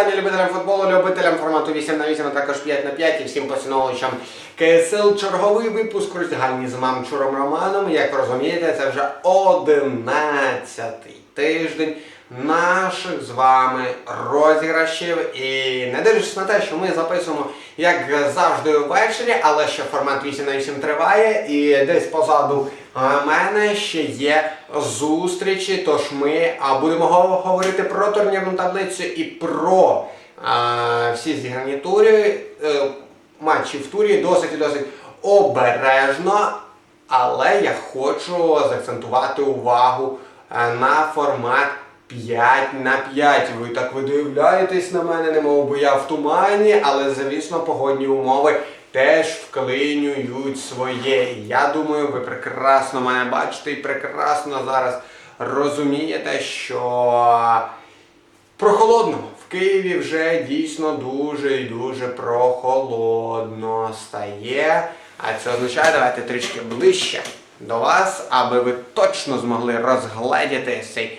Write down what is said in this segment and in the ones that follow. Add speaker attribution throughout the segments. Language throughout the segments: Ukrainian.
Speaker 1: вітання любителям футболу, любителям формату 8 на 8, а також 5 на 5 і всім поціновувачам КСЛ. Черговий випуск роздягальні з Мамчуром Романом. Як розумієте, це вже 11-й тиждень наших з вами розіграшів. І не дивлячись на те, що ми записуємо, як завжди, ввечері, але ще формат 8 на 8 триває, і десь позаду мене ще є зустрічі. Тож ми будемо говорити про турнірну таблицю і про а, всі зіграні тури, е, матчі в турі досить і досить обережно. Але я хочу заакцентувати увагу е, на формат 5 на 5. Ви так видивляєтесь на мене, немов би я в тумані, але звісно погодні умови теж вклинюють своє. Я думаю, ви прекрасно мене бачите і прекрасно зараз розумієте, що Прохолодно. В Києві вже дійсно дуже і дуже прохолодно стає. А це означає, давайте трішки ближче до вас, аби ви точно змогли розгледіти цей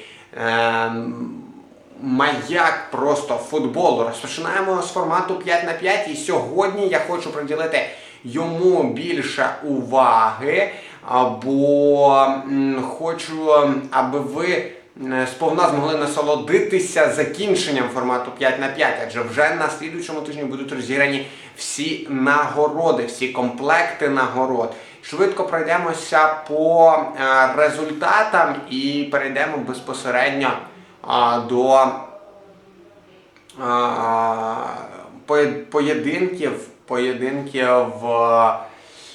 Speaker 1: маяк просто футболу. Розпочинаємо з формату 5 на 5 і сьогодні я хочу приділити йому більше уваги, бо хочу, аби ви е, сповна змогли насолодитися закінченням формату 5 на 5, адже вже на слідуючому тижні будуть розіграні всі нагороди, всі комплекти нагород. Швидко пройдемося по е, результатам і перейдемо безпосередньо до поєдинків, поєдинків, е,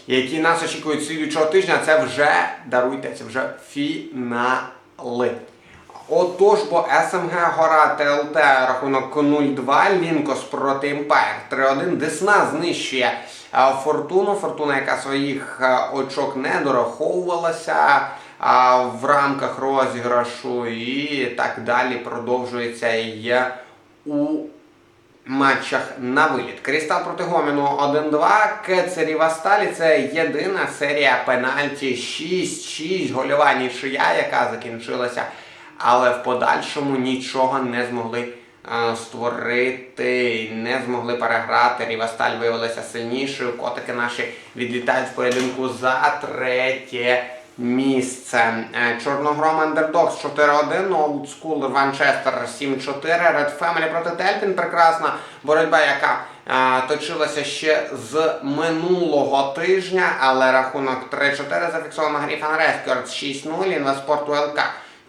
Speaker 1: які нас очікують слідуючого тижня. Це вже даруйте, це вже фінали. Отож, бо СМГ Гора ТЛТ рахунок 0-2, Лінкос проти Імпайр 3-1. Десна знищує е, Фортуну. Фортуна, яка своїх е, очок не дораховувалася в рамках розіграшу, і так далі продовжується і у матчах на виліт. Крістал проти Гоміну 1-2. Кецеріва Сталі це єдина серія пенальті 6-6 гольова нічия, яка закінчилася, але в подальшому нічого не змогли е, створити, не змогли переграти. Рівасталь виявилася сильнішою. Котики наші відлітають в поєдинку за третє місце. Е, Чорногром Андердокс 4-1, Олдскул Ванчестер 7-4, Red Family проти Тельпін. Прекрасна боротьба, яка е, точилася ще з минулого тижня, але рахунок 3-4 зафіксовано Гріфан Рескордс 6-0, Інвеспорт УЛК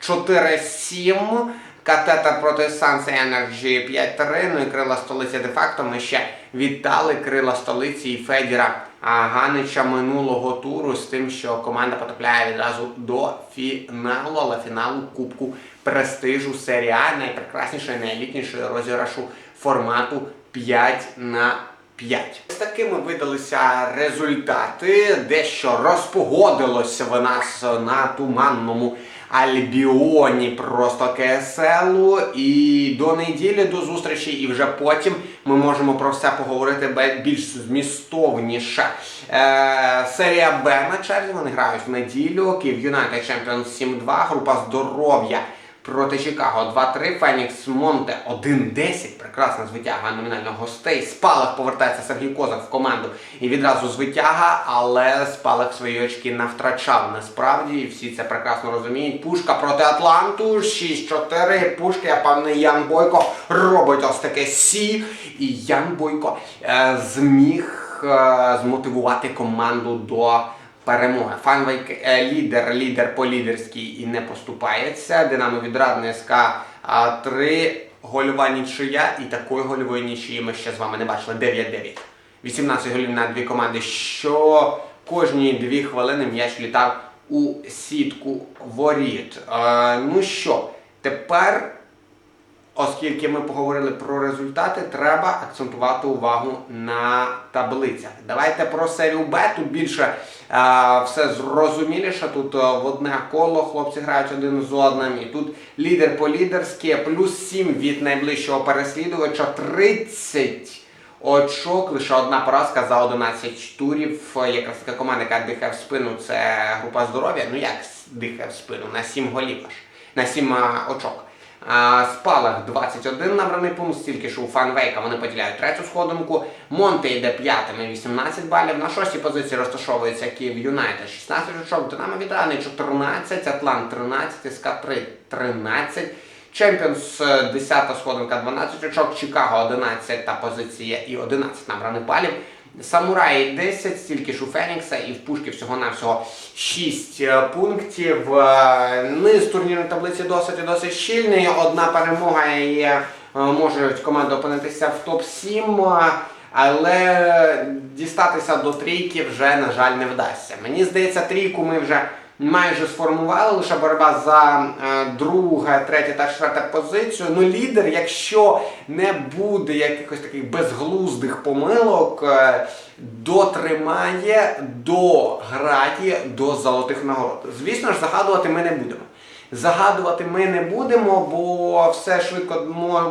Speaker 1: 4-7. Катетер проти Санси Energy 5-3, ну і крила столиці де-факто ми ще вітали крила столиці і Федіра Ганича минулого туру з тим, що команда потрапляє відразу до фіналу, але фіналу Кубку престижу серії А, найпрекраснішої, найелітнішої розіграшу формату 5 на 5. Ось такими видалися результати. Дещо розпогодилося в нас на туманному Альбіоні просто КСЛу. І до неділі до зустрічі, і вже потім ми можемо про все поговорити більш змістовніше. Е, серія Б на черзі вони грають в неділю. Київ Юнайтед Чемпіонс 7-2, група здоров'я. Проти Чикаго 2-3, Фенікс Монте 1-10. Прекрасна звитяга номінально гостей. Спалах повертається Сергій Козак в команду і відразу звитяга, але Спалах свої очки не втрачав. Насправді і всі це прекрасно розуміють. Пушка проти Атланту 6-4. Пушка, я певний Ян Бойко робить ось таке сі. І Ян Бойко е, зміг е, змотивувати команду до перемоги. Фанвейк е, лідер, лідер по лідерській і не поступається. Динамо відрадне СК 3 гольова нічия, і такої гольової нічиї ми ще з вами не бачили. 9-9. 18 голів на дві команди. Що кожні дві хвилини м'яч літав у сітку воріт. Е, ну що, тепер Оскільки ми поговорили про результати, треба акцентувати увагу на таблицях. Давайте про серію Б. Тут більше е, все зрозуміліше. Тут е, в одне коло хлопці грають один з одним. І тут лідер по лідерськи, плюс 7 від найближчого переслідувача, 30 очок, лише одна поразка за 11 турів. Якраз така команда, яка дихає в спину, це група здоров'я. Ну як дихає в спину? На 7 голів аж, на 7 очок. Спалах 21 набраний пункт, стільки ж у Фанвейка вони поділяють третю сходинку. Монте йде п'ятими 18 балів. На шостій позиції розташовується Київ Юнайтед 16 очок, Динамо Відрани 14, Атлант 13, СК 3 13. Чемпіонс 10 сходинка 12 очок, Чикаго 11 та позиція і 11 набраних балів. Самураї 10, стільки ж у Фенікса і в Пушки всього-навсього 6 е, пунктів. Е, Низ турнірної таблиці досить досить щільний. Одна перемога і може можуть команди опинитися в топ-7. е, Але дістатися до трійки вже, на жаль, не вдасться. Мені здається, трійку ми вже майже сформували, лише боротьба за е, друге, третє та четверте позицію. Ну, лідер, якщо не буде якихось таких безглуздих помилок, е, дотримає, дограє до золотих нагород. Звісно ж, загадувати ми не будемо. Загадувати ми не будемо, бо все швидко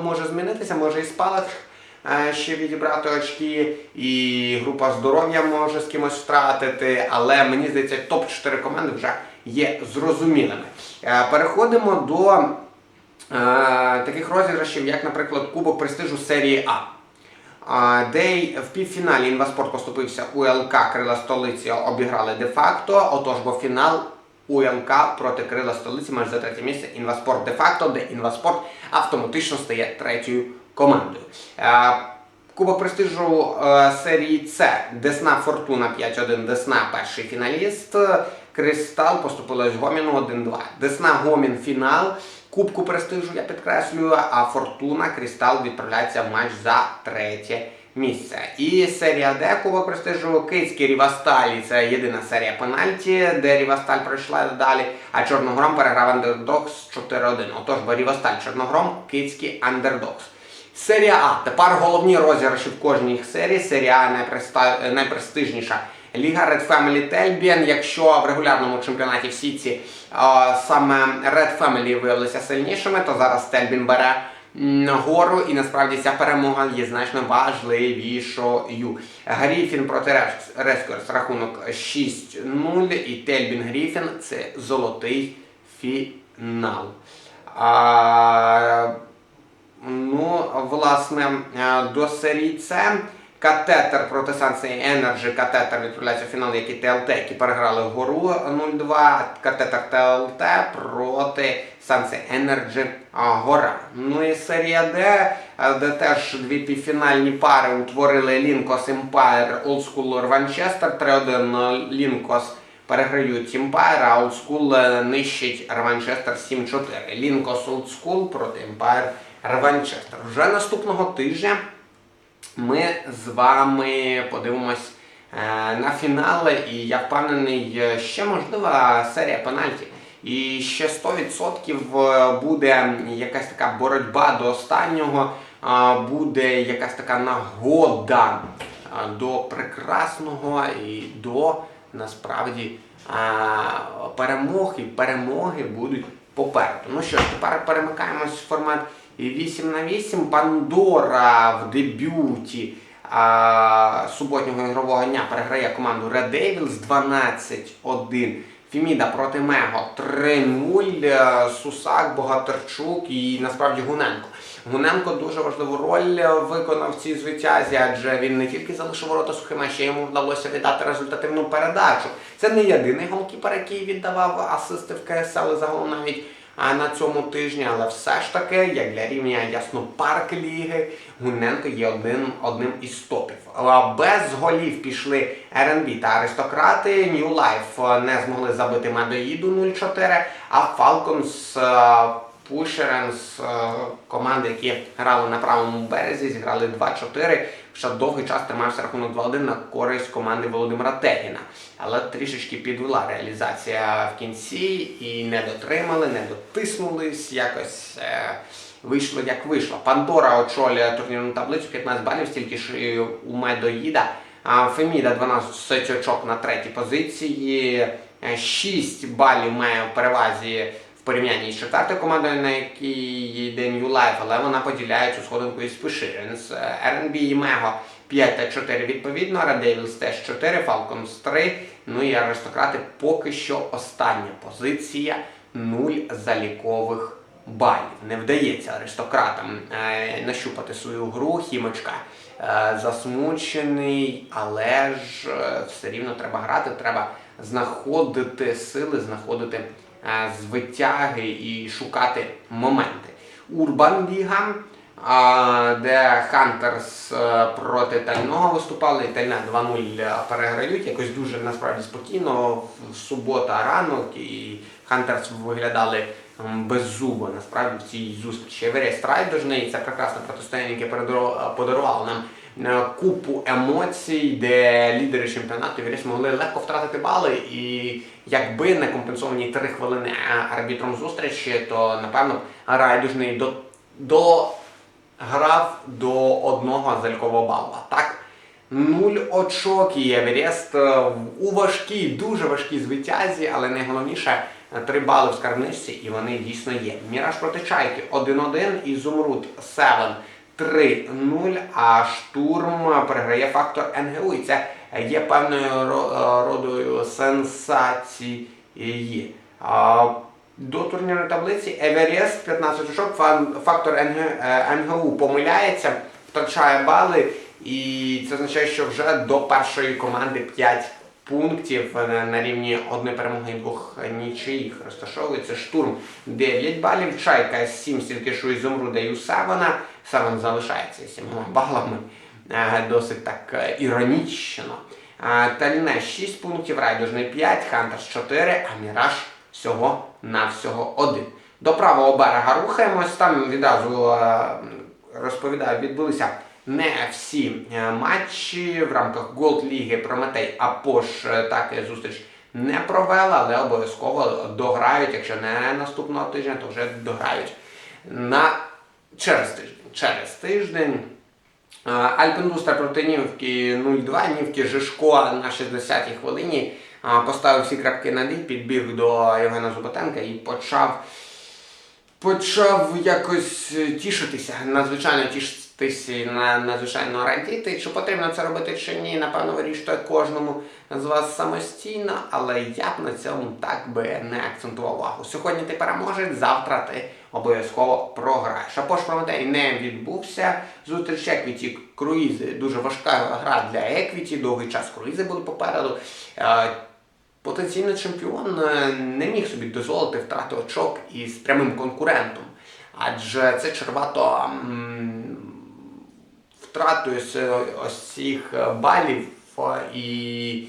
Speaker 1: може змінитися, може і спалах ще відібрати очки, і група здоров'я може з кимось втратити, але мені здається, топ-4 команди вже є зрозумілими. Е, Переходимо до е, таких розіграшів, як, наприклад, Кубок престижу серії А. Де в півфіналі інваспорт поступився УЛК Крила столиці, обіграли де-факто. Отож, бо фінал УЛК проти Крила столиці майже за третє місце інваспорт де-факто, де інваспорт автоматично стає третьою командою. Е, Кубок престижу е, серії С Десна Фортуна 5-1, Десна перший фіналіст. Кристал поступила з Гоміну 1-2. Десна Гомін фінал. Кубку престижу я підкреслюю, а Фортуна Кристал відправляється в матч за третє місце. І серія Д Кубок престижу Київський Рівасталі. Це єдина серія пенальті, де Рівасталь пройшла далі, а Чорногром переграв Андердокс 4-1. Отож, бо Рівасталь Чорногром, Київський Андердокс. Серія А. Тепер головні розіграші в кожній серії. Серія А найпреста- найпрестижніша. Ліга Red Family Telbian. Якщо в регулярному чемпіонаті в Сіці а, саме Red Family виявилися сильнішими, то зараз Телбін бере м, гору, і насправді ця перемога є значно важливішою. Гріфін проти Рескорс рахунок 6-0, і Тельбін Гріфін це золотий фінал. А, Ну, власне, е, до серії С катетер проти Санси Energy. Катетер відправляється в фінал, як і ТЛТ, які переграли гору 0-2. Катетер ТЛТ проти Санси Energy Гора. Ну і серія Д, е, де теж дві півфінальні пари утворили Лінкос Empire Old School Рванчестер 3-1 Лінкос. Переграють Empire, а Old School е, нищить Рванчестер 7-4. Лінкос Old School проти Empire Рванчестер. Вже наступного тижня ми з вами подивимось е, на фінали, і я впевнений, е, ще можлива серія пенальті. І ще 100% буде якась така боротьба до останнього, е, буде якась така нагода е, до прекрасного і до насправді е, перемог, і перемоги будуть попереду. Ну що ж, тепер перемикаємось в формат 8 на 8. Пандора в дебюті а, суботнього ігрового дня переграє команду Red Devils 12-1. Фіміда проти Мего 3-0. Е, Сусак, Богатирчук і насправді Гуненко. Гуненко дуже важливу роль виконав в цій звитязі, адже він не тільки залишив ворота сухими, а ще йому вдалося віддати результативну передачу. Це не єдиний голкіпер, який віддавав асисти в КСЛ і загалом навіть на цьому тижні, але все ж таки, як для рівня Яснопарк ліги, Гуненко є один, одним із топів. Без голів пішли РНБ та аристократи. New Life не змогли забити Медоїду 0-4, а Falcons е, Пушеренс, команди, які грали на правому березі, зіграли 2-4. Ще довгий час тримався рахунок 2-1 на користь команди Володимира Тегіна. Але трішечки підвела реалізація в кінці і не дотримали, не дотиснулись, якось е, вийшло як вийшло. Пандора очолює турнірну таблицю 15 балів, стільки ж у Медоїда. А Феміда 12 очок на третій позиції, 6 балів має в перевазі порівнянні з четвертою командою, на якій йде New Life, але вона поділяє цю сходинку із Пиширенс. R&B і Мего 5 та 4 відповідно, Devils теж 4, Falcons 3, ну і аристократи поки що остання позиція, 0 залікових балів. Не вдається аристократам е, нащупати свою гру хімочка. Е, засмучений, але ж е, все рівно треба грати, треба знаходити сили, знаходити е, звитяги і шукати моменти. Урбан Ліга, де Хантерс е, проти Тального виступали, і Тальне 2-0 переграють, якось дуже насправді спокійно. Субота ранок і Хантерс виглядали беззубо насправді в цій зустрічі. Еверест райдужний, це прекрасне протистояння, яке подарувало нам е, купу емоцій, де лідери чемпіонату Еверест могли легко втратити бали. І якби не компенсовані три хвилини арбітром зустрічі, то напевно райдужний до, до грав до одного залькового балу. А так, нуль очок і Еверест е, у важкій, дуже важкій звитязі, але найголовніше е, три бали в скарбничці, і вони дійсно є. Міраж проти Чайки 1-1, Ізумруд 7 3-0, а штурм переграє фактор НГУ. І це є певною е, родою сенсації. До турнірної таблиці Еверест 15 очок, фактор е, НГУ помиляється, втрачає бали, і це означає, що вже до першої команди 5 пунктів е, на рівні одної перемоги і двох нічиїх розташовується штурм 9 балів, чайка 7, стільки що Ізумруда і у Севена. Севен залишається 7 балами. Е, Досить так е, іронічно. Е, Тальне 6 пунктів, райдужний 5, Хантерс 4, а Міраж всього на всього 1. До правого берега рухаємось. Там відразу е, розповідаю, відбулися не всі е, матчі в рамках Голд Ліги Прометей, а Пош е, так і зустріч не провела, але обов'язково дограють, якщо не наступного тижня, то вже дограють на через тиждень. Через тиждень. Е, Альпендустер проти Нівки 0-2. Нівки Жишко на 60-й хвилині поставив всі крапки над «і», підбіг до Євгена Зуботенка і почав почав якось е, тішитися, надзвичайно тішитися, на- надзвичайно радіти. Чи потрібно це робити чи ні, напевно, вирішує кожному з вас самостійно, але я б на цьому так би не акцентував увагу. Сьогодні ти переможеш, завтра ти обов'язково програєш. А Пош Прометей не відбувся. Зустріч Еквіті Круїзи дуже важка гра для Еквіті, довгий час круїзи були попереду. Е, потенційний чемпіон е, не міг собі дозволити втрати очок із прямим конкурентом. Адже це чревато м, втратою ось цих е, балів і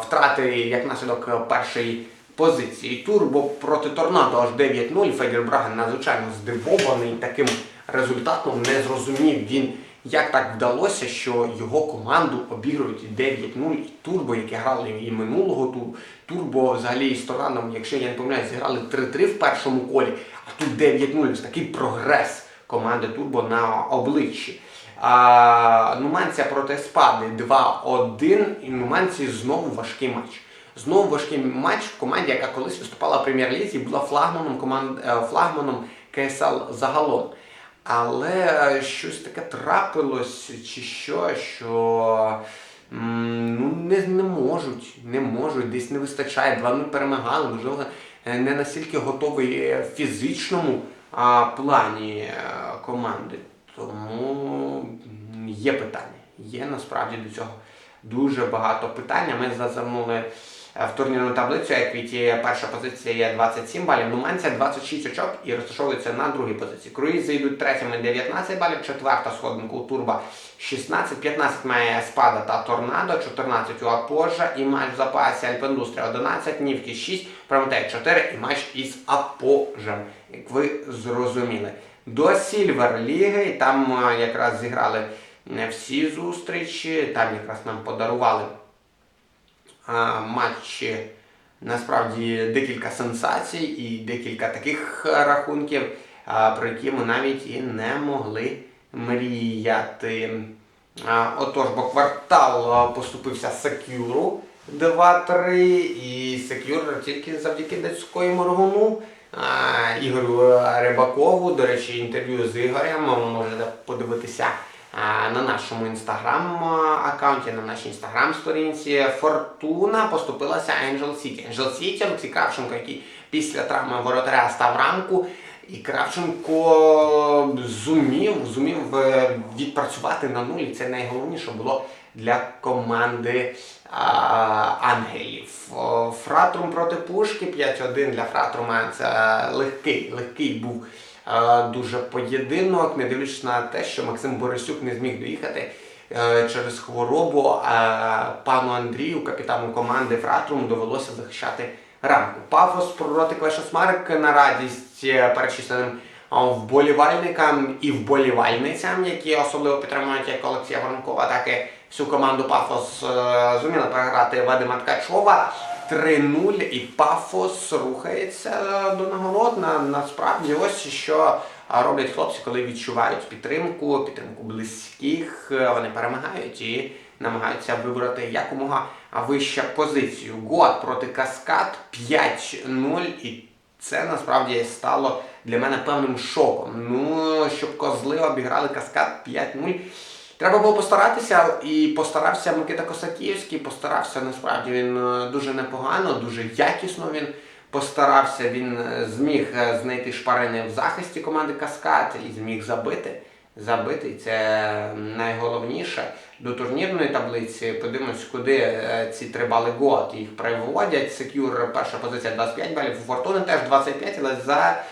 Speaker 1: втрати як наслідок першої позиції. Турбо проти Торнадо аж 9-0. Федір Браген надзвичайно здивований таким результатом. Не зрозумів він, як так вдалося, що його команду обігрують 9-0. І Турбо, які грали і минулого туру. Турбо взагалі із Торнадом, якщо я не помиляюсь, зіграли 3-3 в першому колі, а тут 9-0. Ось такий прогрес команди Турбо на обличчі. А, Нуманція проти Спади 2-1. І Нуманції знову важкий матч. Знову важкий матч в команді, яка колись виступала в прем'єр-лізі, була флагманом команд, е, флагманом КСЛ загалом. Але е, щось таке трапилось, чи що, що ну, не, не можуть, не можуть, десь не вистачає. Два ми перемагали, можливо, е, не настільки готовий в фізичному а, плані команди. Тому є питання. Є насправді до цього дуже багато питань. Ми зазирнули в турнірну таблицю, як від перша позиція є 27 балів, Нуманція 26 очок і розташовується на другій позиції. Круїзи йдуть третіми 19 балів, четверта сходинка у Турба 16, 15 має Спада та Торнадо, 14 у Апожа і матч в запасі Альпендустрія 11, Нівки 6, Прометей 4 і матч із Апожем, як ви зрозуміли. До Сільвер Ліги, там е, якраз зіграли не всі зустрічі, там якраз нам подарували матчі насправді декілька сенсацій і декілька таких рахунків, про які ми навіть і не могли мріяти. Отож, бо квартал поступився Секюру 2-3, і Секюр тільки завдяки датської моргуну. Ігорю Рибакову, до речі, інтерв'ю з Ігорем ви можете подивитися на нашому інстаграм аккаунті, на нашій інстаграм сторінці. Фортуна поступилася Angel City. Angel City, Олексій Кравченко, який після травми воротаря став рамку. І Кравченко зумів, зумів е, відпрацювати на нулі. Це найголовніше було для команди а, ангелів. Фратрум проти Пушки 5-1 для Фратрума. Це легкий, легкий був дуже поєдинок, не дивлячись на те, що Максим Борисюк не зміг доїхати е, через хворобу. Пану Андрію, капітану команди Фратрум, довелося захищати рамку. Пафос проти Клеша Смарк на радість е, перечисленим вболівальникам і вболівальницям, які особливо підтримують як Олексія Воронкова, так і всю команду Пафос е, зуміли переграти Вадима Ткачова. 3-0 і Пафос рухається до нагород. На, насправді ось що роблять хлопці, коли відчувають підтримку, підтримку близьких, е, вони перемагають і намагаються вибрати якомога вища позицію. Год проти Каскад 5-0 і це насправді стало для мене певним шоком. Ну, щоб козли обіграли Каскад 5-0. Треба було постаратися, і постарався Микита Косаківський, постарався насправді він е, дуже непогано, дуже якісно він постарався. Він е, зміг е, знайти шпарини в захисті команди Каскад і зміг забити. Забити, це найголовніше. До турнірної таблиці подивимось, куди ці три бали год їх приводять. Секюр перша позиція 25 балів, Фортуни теж 25, але за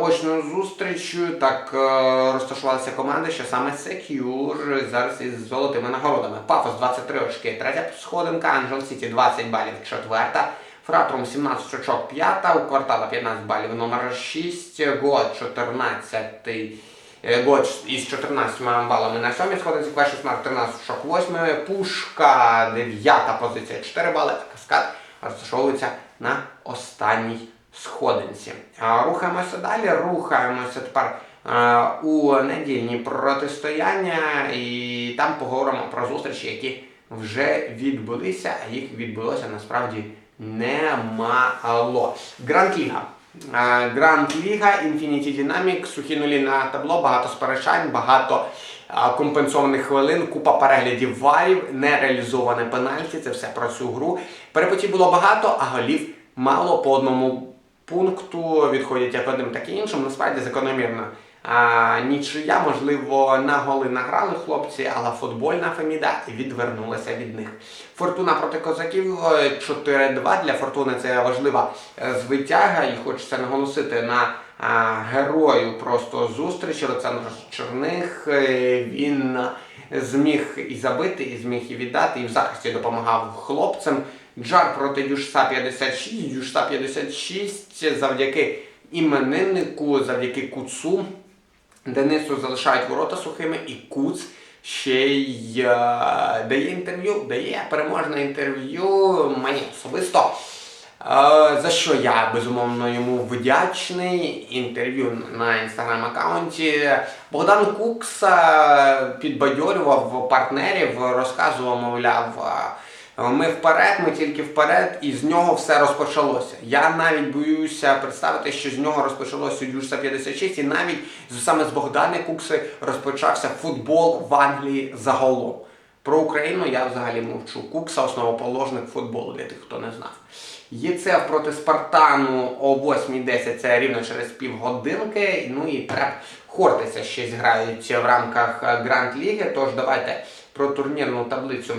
Speaker 1: очною зустрічю так е, розташувалися команди, що саме Secure зараз із золотими нагородами. Пафос 23 очки, третя сходинка, Angel City 20 балів, четверта. Фратрум 17 очок, п'ята, у квартала 15 балів, номер 6, Год 14 Е, Год із 14 балами на 7 сходинці, Клеш 16, 13 очок, 8, Пушка 9 позиція, 4 бали, а Каскад розташовується на останній сходинці. Рухаємося далі, рухаємося тепер е, у недільні протистояння і там поговоримо про зустрічі, які вже відбулися, а їх відбулося насправді немало. Гранд Ліга. Е, Гранд Ліга, Infinity Dynamics, сухі нулі на табло, багато сперечань, багато е, компенсованих хвилин, купа переглядів варів, нереалізоване пенальті, це все про цю гру. Перепотів було багато, а голів мало по одному пункту відходять як одним, так і іншим. Насправді закономірно. А, нічия, можливо, на голи награли хлопці, але футбольна Феміда відвернулася від них. Фортуна проти козаків е, 4-2. Для Фортуни це важлива е, звитяга, і хочеться наголосити на герою просто зустрічі. Олександр Черних. Е, Він зміг і забити, і зміг і віддати, і в захисті допомагав хлопцям. Джар проти Юшса 56. Юшса 56 завдяки імениннику, завдяки куцу. Денису залишають ворота сухими, і Куц ще й е, дає інтерв'ю, дає переможне інтерв'ю мені особисто. Е, за що я безумовно йому вдячний. Інтерв'ю на інстаграм-аккаунті. Богдан Кукс е, підбадьорював партнерів, розказував, мовляв. Е, ми вперед, ми тільки вперед, і з нього все розпочалося. Я навіть боюся представити, що з нього розпочалося Дюшса 56, і навіть саме з Богдани Кукси розпочався футбол в Англії загалом. Про Україну я взагалі мовчу. Кукса основоположник футболу для тих, хто не знав. ЄЦФ проти Спартану о 8.10 це рівно через півгодинки. Ну і Треп Хортиця ще зіграють в рамках Гранд Ліги. Тож давайте про турнірну таблицю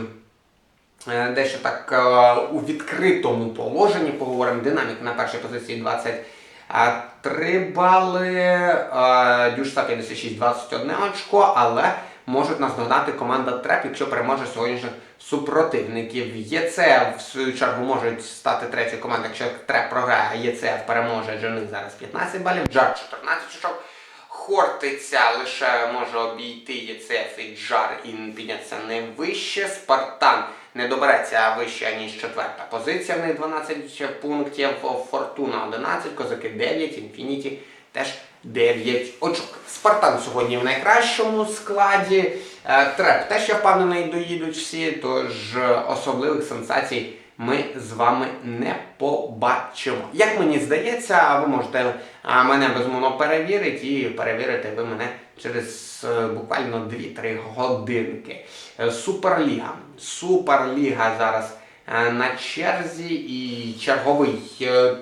Speaker 1: дещо так е, у відкритому положенні поговоримо. Динамік на першій позиції 23 бали, е, Дюшса 56, 21 очко, але можуть нас догнати команда Треп, якщо переможе сьогоднішніх супротивників. ЄЦФ, в свою чергу, можуть стати третьою командою, якщо Треп програє, а переможе, Джони зараз 15 балів, Джар 14 очок. Хортиця лише може обійти ЄЦФ і Джар і піднятися не вище. Спартан не добереться вище, ніж четверта позиція. В них 12 пунктів. Фортуна 11, Козаки 9, Інфініті теж 9 очок. Спартан сьогодні в найкращому складі. Е, Треп теж я впевнений доїдуть всі, тож е, особливих сенсацій ми з вами не побачимо. Як мені здається, ви можете мене безумовно перевірити і перевірити ви мене через е, буквально 2-3 годинки. Е, Суперліга. Суперліга зараз е, на черзі і черговий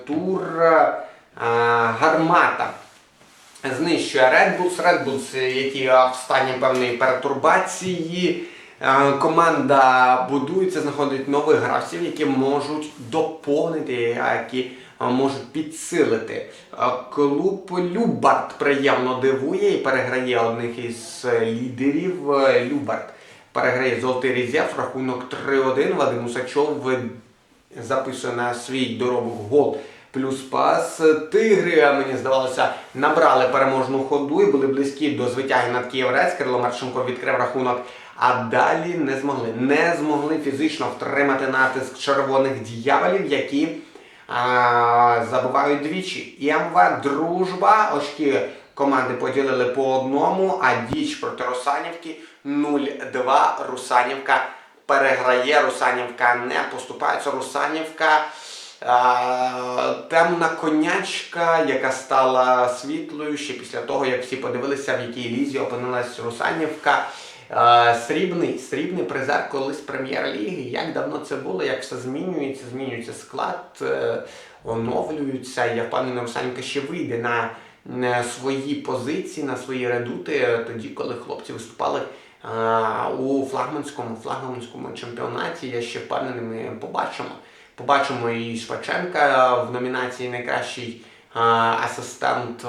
Speaker 1: тур гармата. знищує Red Bulls. Red Bulls, які в стані певної перетурбації. Е, Команда будується, знаходить нових гравців, які можуть доповнити, які можуть підсилити. Е, Клуб Любард приємно дивує і переграє одних із лідерів. Е, Любард переграє золотий резерв, рахунок 3-1. Вадим Усачов записує на свій доробок гол плюс пас. Тигри, мені здавалося, набрали переможну ходу і були близькі до звитяги над Київрець. Кирило Марченко відкрив рахунок, а далі не змогли. Не змогли фізично втримати натиск червоних дьяволів, які а, забувають двічі. І МВ Дружба, очки команди поділили по одному, а діч проти Русанівки 0-2. Русанівка переграє, Русанівка не поступається. Русанівка темна конячка, яка стала світлою ще після того, як всі подивилися, в якій лізі опинилась Русанівка. Срібний, срібний призер колись прем'єр-ліги. Як давно це було, як все змінюється, змінюється склад, е, оновлюються. Я впевнений, Русанівка ще вийде на свої позиції, на свої редути, тоді, коли хлопці виступали у флагманському флагманському чемпіонаті. Я ще впевнений, ми побачимо. Побачимо і Шваченка в номінації найкращий асистент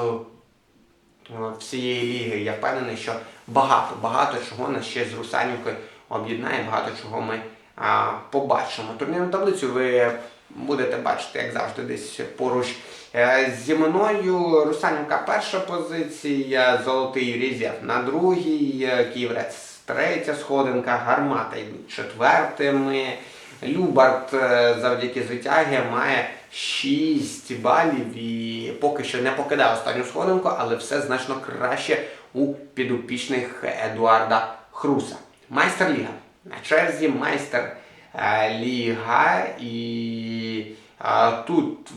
Speaker 1: всієї ліги. Я впевнений, що багато, багато чого нас ще з Русанівкою об'єднає, багато чого ми а, побачимо. Турнірну таблицю ви будете бачити, як завжди, десь поруч е, зі мною. Русанівка перша позиція, Золотий Резерв на другій, е, Київрець третя сходинка, Гармата йдуть четвертими. Любард е, завдяки звитяги має 6 балів і поки що не покидає останню сходинку, але все значно краще у підопічних Едуарда Хруса. Майстер Ліга. На черзі майстер е, Ліга і е, тут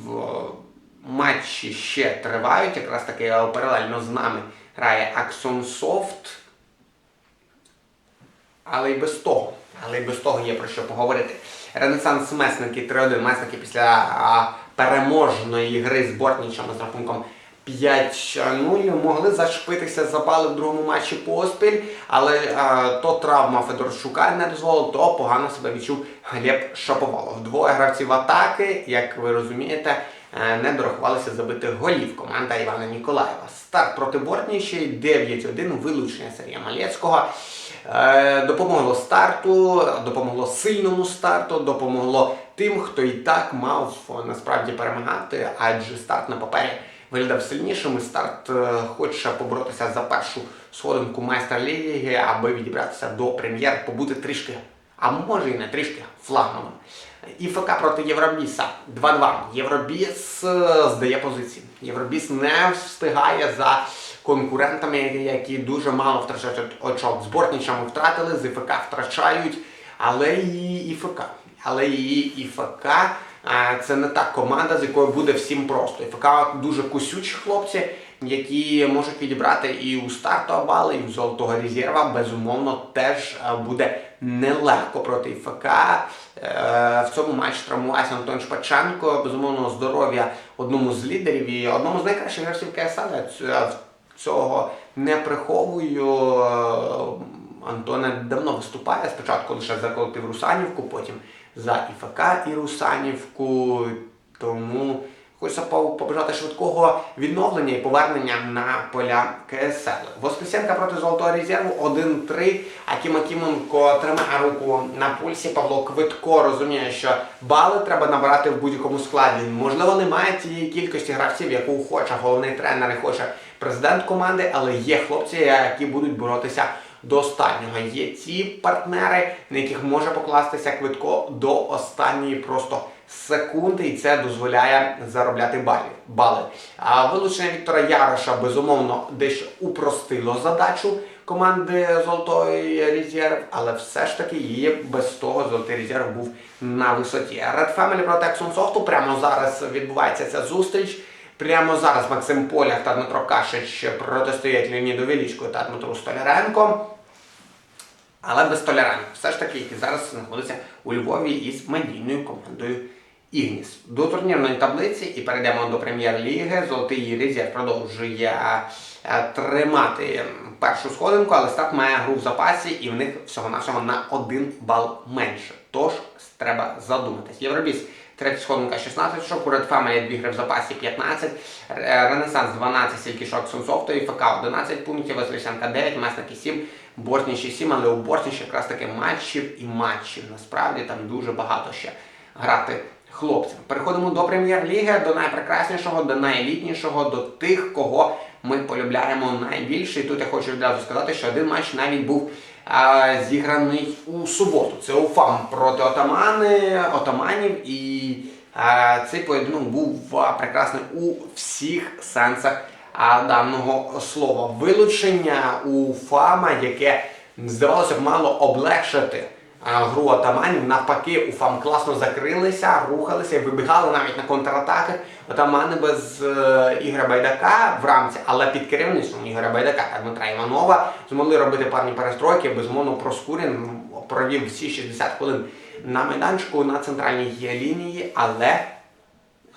Speaker 1: матчі ще тривають, якраз таки паралельно з нами грає Аксон Софт. Але й без того, але й без того є про що поговорити. Ренесанс Месники 3-1. Месники після переможної гри з Бортнічами з рахунком 5-0 могли зашпитися запали в другому матчі поспіль, але а, то травма Федорчука не дозволила, то погано себе відчув Глеб Шаповалов. Двоє гравців атаки, як ви розумієте, е, не дорахувалися забитих голів. Команда Івана Ніколаєва. Старт проти Бортнічі 9-1, вилучення Сергія Малецького. Е, Допомогло старту, допомогло сильному старту, допомогло тим, хто і так мав насправді перемагати, адже старт на папері виглядав сильнішим. і Старт е, хоче поборотися за першу сходинку майстер ліги, аби відібратися до прем'єр, побути трішки, а може і не трішки флагманом. ІФК проти Євробіса 2-2. Євробіс е, здає позиції. Євробіс не встигає за конкурентами, які дуже мало втрачають очок. З Бортнічами втратили, з ІФК втрачають, але і ІФК. Але і ІФК це не та команда, з якою буде всім просто. ІФК дуже кусючі хлопці, які можуть відібрати і у старту бали, і у золотого резерва. Безумовно, теж буде нелегко проти ІФК. Е, В цьому матчі травмувався Антон Шпаченко, безумовно, здоров'я одному з лідерів і одному з найкращих гравців КСЛ. Цього не приховую. Е, Антоне давно виступає. Спочатку лише за колектив Русанівку, потім за ІФК і Русанівку. Тому хочеться побажати швидкого відновлення і повернення на поля КСЛ. Воскресенка проти Золотого резерву 1-3. Акім Акіменко тримає руку на пульсі. Павло Квитко розуміє, що бали треба набирати в будь-якому складі. Можливо, немає тієї кількості гравців, яку хоче головний тренер і хоче президент команди, але є хлопці, які будуть боротися до останнього. Є ті партнери, на яких може покластися квитко до останньої просто секунди, і це дозволяє заробляти балі. бали. А вилучення Віктора Яроша безумовно дещо упростило задачу команди Золотої резерв, але все ж таки її без того Золотий резерв був на висоті. Red Family проти Exxon Soft прямо зараз відбувається ця зустріч. Прямо зараз Максим Полях та Дмитро Кашич протистоять Леоніду Велічко та Дмитру Столяренко. Але без Столяренко. Все ж таки, який зараз знаходиться у Львові із медійною командою Ігніс. До турнірної таблиці і перейдемо до прем'єр-ліги. Золотий резерв продовжує е, тримати першу сходинку, але старт має гру в запасі, і в них всього-навсього на один бал менше. Тож треба задуматись. Євробіс Третя сходинка 16 очок, Куретфа має дві гри в запасі 15, Ренесанс 12, Сількішок Сунсофтові, ФК 11 пунктів, Воскресенка 9, Месники 7, Бортніші 7, але у Бортніші якраз таки матчів і матчів. Насправді там дуже багато ще грати хлопцям. Переходимо до прем'єр-ліги, до найпрекраснішого, до найелітнішого, до тих, кого ми полюбляємо найбільше. І тут я хочу відразу сказати, що один матч навіть був зіграний у суботу. Це Уфам проти отамани, отаманів, і цей поєдинок був прекрасний у всіх сенсах даного слова. Вилучення Уфама, яке здавалося б мало облегшити гру отаманів. Навпаки, Уфам класно закрилися, рухалися і вибігали навіть на контратаках. Отамани без е, Ігоря Байдака в рамці, але під керівництвом Ігоря Байдака та Дмитра Іванова змогли робити певні перестройки. Безумовно, Проскурін провів всі 60 хвилин на майданчику на центральній лінії, але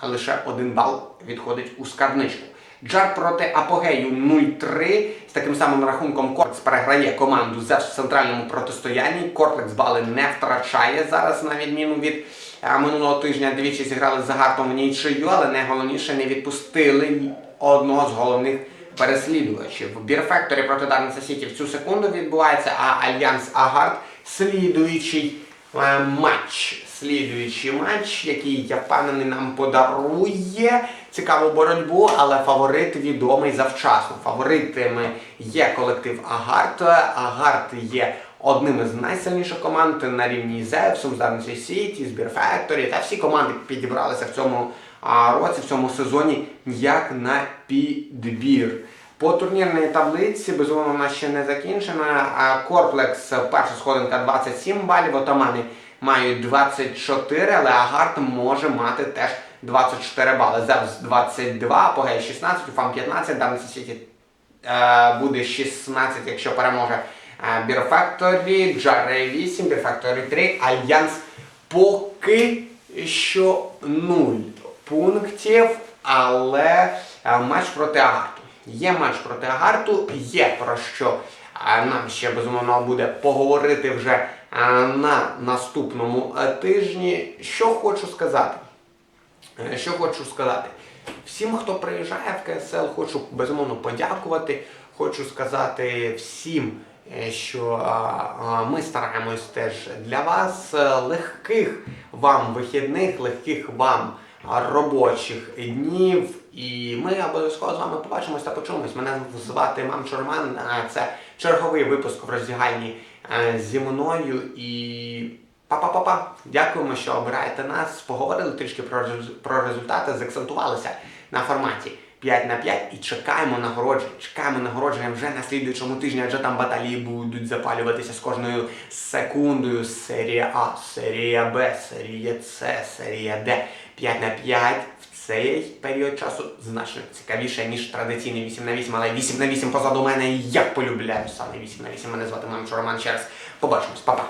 Speaker 1: лише один бал відходить у скарбничку. Джар проти апогею 0-3. З таким самим рахунком Кортекс переграє команду Зевс в центральному протистоянні. Кортекс бали не втрачає зараз, на відміну від е, минулого тижня. Двічі зіграли з Загартом в нічию, але найголовніше не відпустили одного з головних переслідувачів. В Бірфекторі проти Дарница Сіті в цю секунду відбувається, а Альянс Агард слідуючий е, матч. Слідуючий матч, який я впевнений нам подарує цікаву боротьбу, але фаворит відомий завчасно. Фаворитами є колектив Агарт. Агарт є одним із найсильніших команд на рівні Зевсом, Дарниці Сіті, Збір Фекторі. Та всі команди підібралися в цьому році, в цьому сезоні як на підбір. По турнірній таблиці, безумовно, вона ще не закінчена. Корплекс перша сходинка 27 балів, отамани мають 24, але Агарт може мати теж 24 бали. Зевс 22, Апогей 16, Уфам 15, Дарниці Сіті е, буде 16, якщо переможе Бірфакторі, Джаре 8, Бірфакторі 3, Альянс поки що 0 пунктів, але е, матч проти Агарту. Є матч проти Агарту, є про що е, нам ще безумовно буде поговорити вже на наступному е, тижні. Що хочу сказати? Е, Що хочу сказати? Всім, хто приїжджає в КСЛ, хочу безумовно подякувати. Хочу сказати всім, е, що ми стараємось теж для вас е, легких вам вихідних, легких вам робочих днів. І ми обов'язково з вами побачимось та почуємось. Мене звати Мамчо Роман. а Це черговий випуск в роздягальні е, зі мною і. Па-па-па-па. Дякуємо, що обираєте нас. Поговорили трішки про, про результати, закцентувалися на форматі 5 на 5 і чекаємо нагороджень. Чекаємо нагородження вже на слідуючому тижні, адже там баталії будуть запалюватися з кожною секундою. Серія А, серія Б, серія С, серія Д. 5 на 5 в цей період часу значно цікавіше, ніж традиційний 8 на 8, але 8 на 8 позаду мене. і Я полюбляю саме 8 на 8. Мене звати Мамчо Роман. Ще раз побачимось, Па-па!